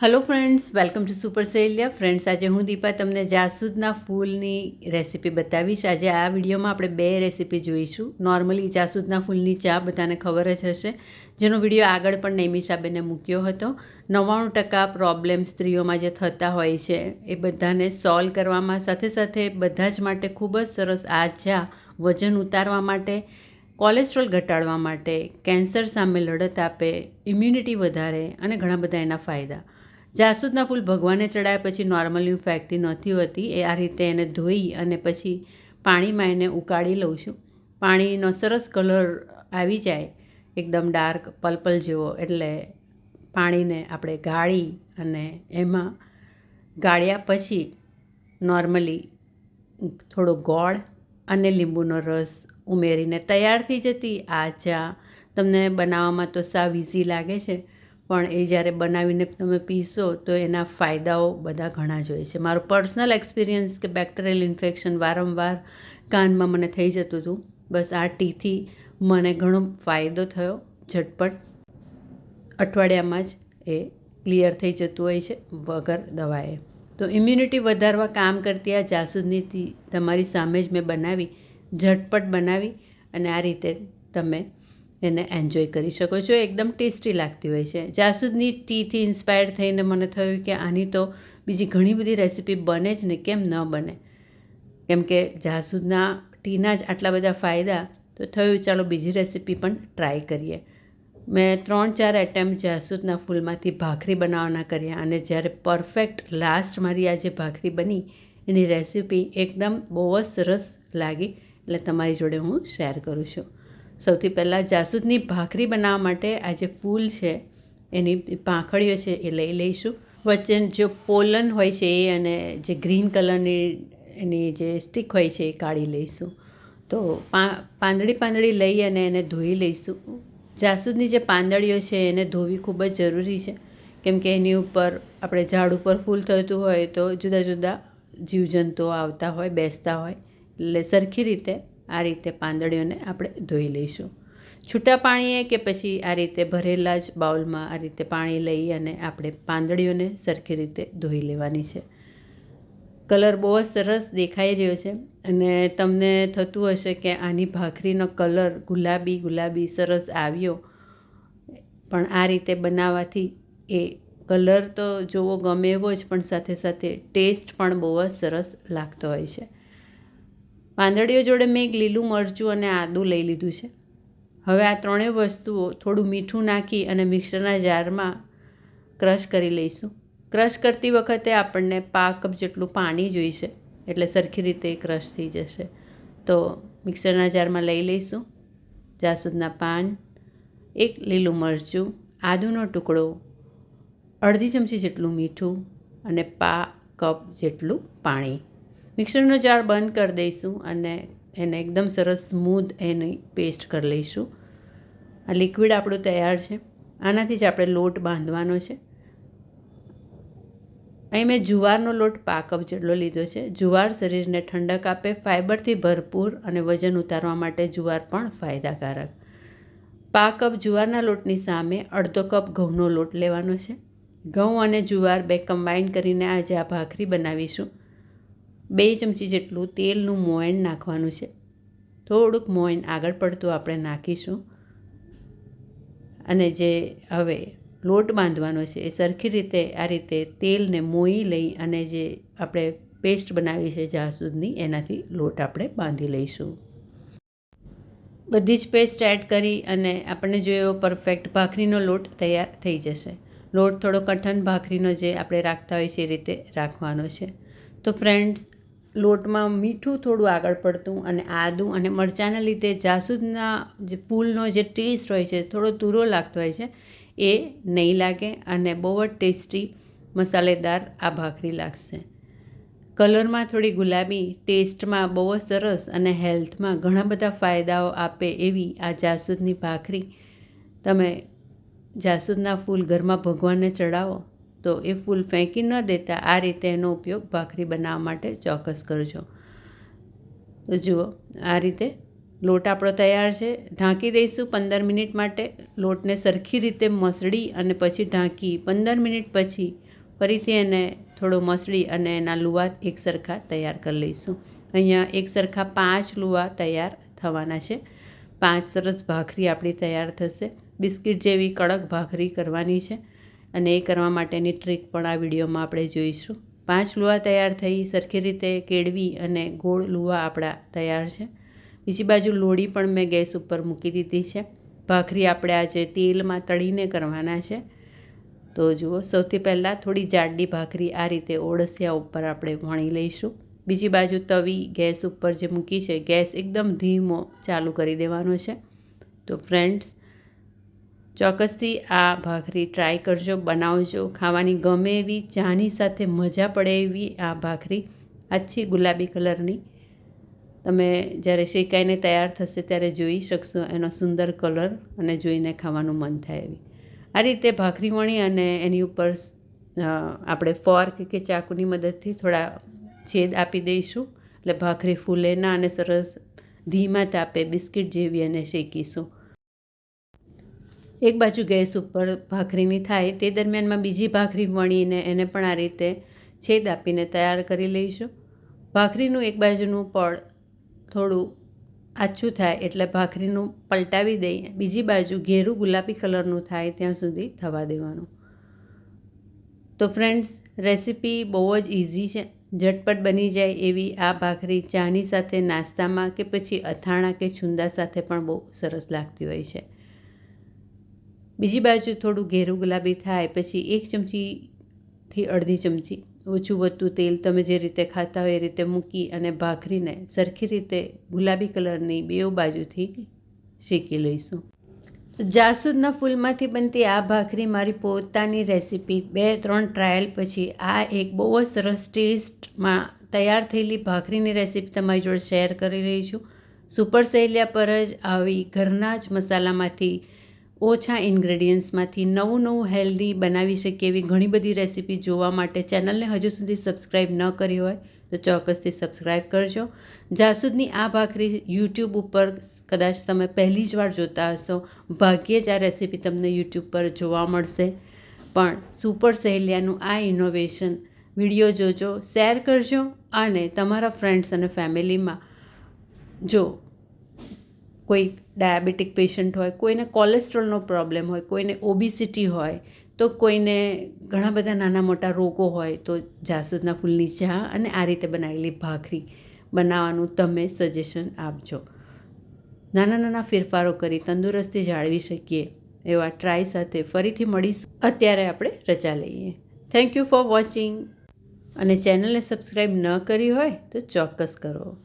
Hello friends welcome to super સેલિયા friends આજે હું દીપા તમને જાસૂદના ફૂલની રેસીપી બતાવીશ. આજે આ વિડીયોમાં આપણે બે રેસીપી જોઈશું. નોર્મલી જાસૂદના ફૂલની ચા બધાને ખબર જ હશે. જેનો વીડિયો આગળ પણ નૈમિષાબેને મૂક્યો હતો. નવ્વાણું ટકા પ્રોબ્લેમ સ્ત્રીઓમાં જે થતા હોય છે, એ બધાને સોલ્વ કરવામાં સાથે સાથે બધા જ માટે ખૂબ જ સરસ આ ચા વજન ઉતારવા માટે કોલેસ્ટ્રોલ ઘટાડવા માટે કેન્સર સામે લડત આપે ઇમ્યુનિટી વધારે અને ઘણા બધા એના ફાયદા. જાસૂદના ફૂલ ભગવાને ચડાયા પછી નોર્મલી હું ફેંકતી નહોતી હોતી. એ આ રીતે એને ધોઈ અને પછી પાણીમાં એને ઉકાળી લઉં છું. પાણીનો સરસ કલર આવી જાય, એકદમ ડાર્ક પલપલ જેવો. એટલે પાણીને આપણે ગાળી અને એમાં ગાળ્યા પછી નોર્મલી થોડો ગોળ અને લીંબુનો રસ ઉમેરીને તૈયાર થઈ જતી. આ ચા તમને બનાવવામાં તો સાવ ઇઝી લાગે છે. પણ એ જ્યારે બનાવીને તમે પીશો તો એના ફાયદાઓ બધા ઘણા જ હોય છે. મારો પર્સનલ એક્સપિરિયન્સ કે બેક્ટેરિયલ ઇન્ફેક્શન વારંવાર કાનમાં મને થઈ જતું હતું. બસ આ ટીથી મને ઘણો ફાયદો થયો, ઝટપટ. અઠવાડિયામાં જ એ ક્લિયર થઈ જતું હોય છે વગર દવાએ. તો ઇમ્યુનિટી વધારવા કામ કરતી આ જાસૂદની ટી તમારી સામે જ મેં બનાવી, ઝટપટ બનાવી અને આ રીતે તમે એને એન્જોય કરી શકો છો. એકદમ ટેસ્ટી લાગતી હોય છે. જાસૂદની ટીથી ઇન્સ્પાયર થઈને મને થયું કે આની તો બીજી ઘણી બધી રેસીપી બને જ ને કેમ ન બને? કેમ કે જાસૂદના ટીના જ આટલા બધા ફાયદા, તો થયું ચાલો બીજી રેસીપી પણ ટ્રાય કરીએ. મેં ત્રણ ચાર એટેમ્પ જાસૂદના ફૂલમાંથી ભાખરી બનાવવાના કર્યા અને જ્યારે પરફેક્ટ લાસ્ટ મારી આ જે ભાખરી બની, એની રેસીપી એકદમ બહુ જ સરસ લાગી. એટલે તમારી જોડે હું શેર કરું છું. સૌથી પહેલાં જાસૂદની ભાખરી બનાવવા માટે આ જે ફૂલ છે, એની પાંખડીઓ છે એ લઈ લઈશું. વચ્ચે જો પોલન હોય છે એ અને જે ગ્રીન કલરની એની જે સ્ટીક હોય છે એ કાઢી લઈશું. તો પા, પાંદડી પાંદડી લઈ અને એને ધોઈ લઈશું. જાસૂદની જે પાંદડીઓ છે એને ધોવી ખૂબ જ જરૂરી છે. કેમ કે એની ઉપર આપણે ઝાડ ઉપર ફૂલ થતું હોય તો જુદા જુદા જીવજંતુઓ આવતા હોય, બેસતા હોય. એટલે સરખી રીતે આ રીતે પાંદડીઓને આપણે ધોઈ લઈશું. છૂટા પાણીએ કે પછી આ રીતે ભરેલા જ બાઉલમાં આ રીતે પાણી લઈ અને આપણે પાંદડીઓને સરખી રીતે ધોઈ લેવાની છે. કલર બહુ જ સરસ દેખાઈ રહ્યો છે અને તમને થતું હશે કે આની ભાખરીનો કલર ગુલાબી ગુલાબી સરસ આવ્યો. પણ આ રીતે બનાવવાથી એ કલર તો જોવો ગમે એવો જ, પણ સાથે સાથે ટેસ્ટ પણ બહુ જ સરસ લાગતો હોય છે. પાંદડીઓ જોડે મેં એક લીલું મરચું અને આદું લઈ લીધું છે. હવે આ ત્રણેય વસ્તુઓ થોડું મીઠું નાખી અને મિક્સરના જારમાં ક્રશ કરી લઈશું. ક્રશ કરતી વખતે આપણને પા કપ જેટલું પાણી જોઈશે, એટલે સરખી રીતે ક્રશ થઈ જશે. તો મિક્સરના જારમાં લઈ લઈશું. જાસૂદના પાન, એક લીલું મરચું, આદુનો ટુકડો, અડધી ચમચી જેટલું મીઠું અને પા કપ જેટલું પાણી. મિક્સરનો જાર બંધ કરી દઈશું અને એને એકદમ સરસ સ્મૂધ એની પેસ્ટ કરી લઈશું. આ લિક્વિડ આપણું તૈયાર છે. આનાથી જ આપણે લોટ બાંધવાનો છે. અહીં મેં જુવારનો લોટ પાકપ જેટલો લીધો છે. જુવાર શરીરને ઠંડક આપે ફાઇબરથી ભરપૂર અને વજન ઉતારવા માટે જુવાર પણ ફાયદાકારક. પા કપ જુવારના લોટની સામે અડધો કપ ઘઉંનો લોટ લેવાનો છે. ઘઉં અને જુવાર બે કમ્બાઈન કરીને આજે આ ભાખરી બનાવીશું. બે ચમચી જેટલું તેલનું મોયણ નાખવાનું છે. થોડુંક મોયણ આગળ પડતું આપણે નાખીશું. અને જે હવે લોટ બાંધવાનો છે એ સરખી રીતે આ રીતે તેલને મોઈ લઈ અને જે આપણે પેસ્ટ બનાવી છે જાસૂદની એનાથી લોટ આપણે બાંધી લઈશું. બધી જ પેસ્ટ એડ કરી અને આપણને જો એવો પરફેક્ટ ભાખરીનો લોટ તૈયાર થઈ જશે. લોટ થોડો કઠણ ભાખરીનો જે આપણે રાખતા હોય છે એ રીતે રાખવાનો છે. તો ફ્રેન્ડ્સ લોટમાં મીઠું થોડું આગળ પડતું અને આદું અને મરચાંના લીધે જાસૂદના જે ફૂલનો જે ટેસ્ટ હોય છે, થોડો તુરો લાગતો હોય છે, એ નહીં લાગે અને બહુ જ ટેસ્ટી, મસાલેદાર આ ભાખરી લાગશે. કલરમાં થોડી ગુલાબી, ટેસ્ટમાં બહુ જ સરસ અને હેલ્થમાં ઘણા બધા ફાયદાઓ આપે એવી આ જાસૂદની ભાખરી. તમે જાસૂદના ફૂલ ઘરમાં ભગવાનને ચડાવો. તો એ ફૂલ ફેંકી ન દેતા આ રીતે એનો ઉપયોગ ભાખરી બનાવવા માટે ચોક્કસ કરજો. તો જુઓ, આ રીતે લોટ આપણો તૈયાર છે. ઢાંકી દઈશું પંદર મિનિટ માટે. લોટને સરખી રીતે મસળી અને પછી ઢાંકી પંદર મિનિટ પછી ફરીથી એને થોડો મસળી અને એના લુવા એક સરખા તૈયાર કરી લઈશું. અહીંયા એક સરખા પાંચ લુવા તૈયાર થવાના છે. પાંચ સરસ ભાખરી આપણી તૈયાર થશે. બિસ્કિટ જેવી કડક ભાખરી કરવાની છે. અને એ કરવા માટેની ટ્રીક પણ આ વિડીયોમાં આપણે જોઈશું. પાંચ લુવા તૈયાર થઈ સરખી રીતે કેળવી અને ગોળ લુવા આપણા તૈયાર છે. બીજી બાજુ લોડી પણ મેં ગેસ ઉપર મૂકી દીધી છે. ભાખરી આપણે આજે તેલમાં તળીને કરવાના છે. તો જુઓ, સૌથી પહેલાં થોડી જાડી ભાખરી આ રીતે ઓળસિયા ઉપર આપણે વણી લઈશું. બીજી બાજુ તવી ગેસ ઉપર જે મૂકી છે, ગેસ એકદમ ધીમો ચાલુ કરી દેવાનો છે. તો ફ્રેન્ડ્સ ચોક્કસથી આ ભાખરી ટ્રાય કરજો, બનાવજો. ખાવાની ગમે એવી, ચાની સાથે મજા પડે એવી આ ભાખરી. આછી ગુલાબી કલરની. તમે જ્યારે શેકાઈને તૈયાર થશે ત્યારે જોઈ શકશો એનો સુંદર કલર અને જોઈને ખાવાનું મન થાય એવી. આ રીતે ભાખરી વણી અને એની ઉપર આપણે ફોર્ક કે ચાકુની મદદથી થોડા છેદ આપી દઈશું. એટલે ભાખરી ફૂલે ના અને સરસ ધીમા તાપે બિસ્કિટ જેવી અને શેકીશું. એક બાજુ ગેસ ઉપર ભાખરીની થાય તે દરમિયાનમાં બીજી ભાખરી વણીને એને પણ આ રીતે છેદ આપીને તૈયાર કરી લઈશું. ભાખરીનું એક બાજુનું પડ થોડું આછું થાય એટલે ભાખરીનું પલટાવી દઈએ. બીજી બાજુ ઘેરું ગુલાબી કલરનું થાય ત્યાં સુધી થવા દેવાનું. તો ફ્રેન્ડ્સ, રેસીપી બહુ જ ઇઝી છે. ઝટપટ બની જાય એવી આ ભાખરી ચાની સાથે નાસ્તામાં કે પછી અથાણા કે છુંદા સાથે પણ બહુ સરસ લાગતી હોય છે. બીજી બાજુ થોડું ઘેરું ગુલાબી થાય, પછી એક ચમચીથી અડધી ચમચી ઓછું વધતું તેલ તમે જે રીતે ખાતા હોય એ રીતે મૂકી અને ભાખરીને સરખી રીતે ગુલાબી કલરની બેઉ બાજુથી શેકી લઈશું. જાસૂદના ફૂલમાંથી બનતી આ ભાખરી મારી પોતાની રેસીપી બે ત્રણ ટ્રાયલ પછી આ એક બહુ જ સરસ ટેસ્ટમાં તૈયાર થયેલી ભાખરીની રેસીપી તમારી જોડે શેર કરી રહી છું. સુપર સહેલિયા પર જ આવી ઘરના જ મસાલામાંથી ઓછા ઇન્ગ્રેડિયન્ટ્સમાંથી નવું નવું હેલ્ધી બનાવી શકીએ એવી ઘણી બધી રેસીપી જોવા માટે ચેનલને હજુ સુધી સબસ્ક્રાઈબ ન કરી હોય તો ચોક્કસથી સબસ્ક્રાઈબ કરજો. જાસૂદની આ ભાખરી યુટ્યુબ ઉપર કદાચ તમે પહેલી જ વાર જોતા હશો, ભાગ્યે જ આ રેસીપી તમને યુટ્યુબ પર જોવા મળશે. પણ સુપર સહેલિયાનું આ ઇનોવેશન વીડિયો જોજો, શેર કરજો અને તમારા ફ્રેન્ડ્સ અને ફેમિલીમાં જો કોઈ ડાયાબિટીક પેશન્ટ હોય, કોઈને કોલેસ્ટ્રોલનો પ્રોબ્લેમ હોય, કોઈને ઓબિસિટી હોય, તો કોઈને ઘણા બધા નાના મોટા રોગો હોય, તો જાસૂદના ફૂલની ચા અને આ રીતે બનાવેલી ભાખરી બનાવવાનું તમે સજેશન આપજો. નાના નાના ફેરફારો કરી તંદુરસ્તી જાળવી શકીએ, એવા ટ્રાય સાથે ફરીથી મળીશું. અત્યારે આપણે રજા લઈએ. થેન્ક યુ ફોર વોચિંગ અને ચેનલને સબસ્ક્રાઈબ ન કરી હોય, તો ચોક્કસ કરો.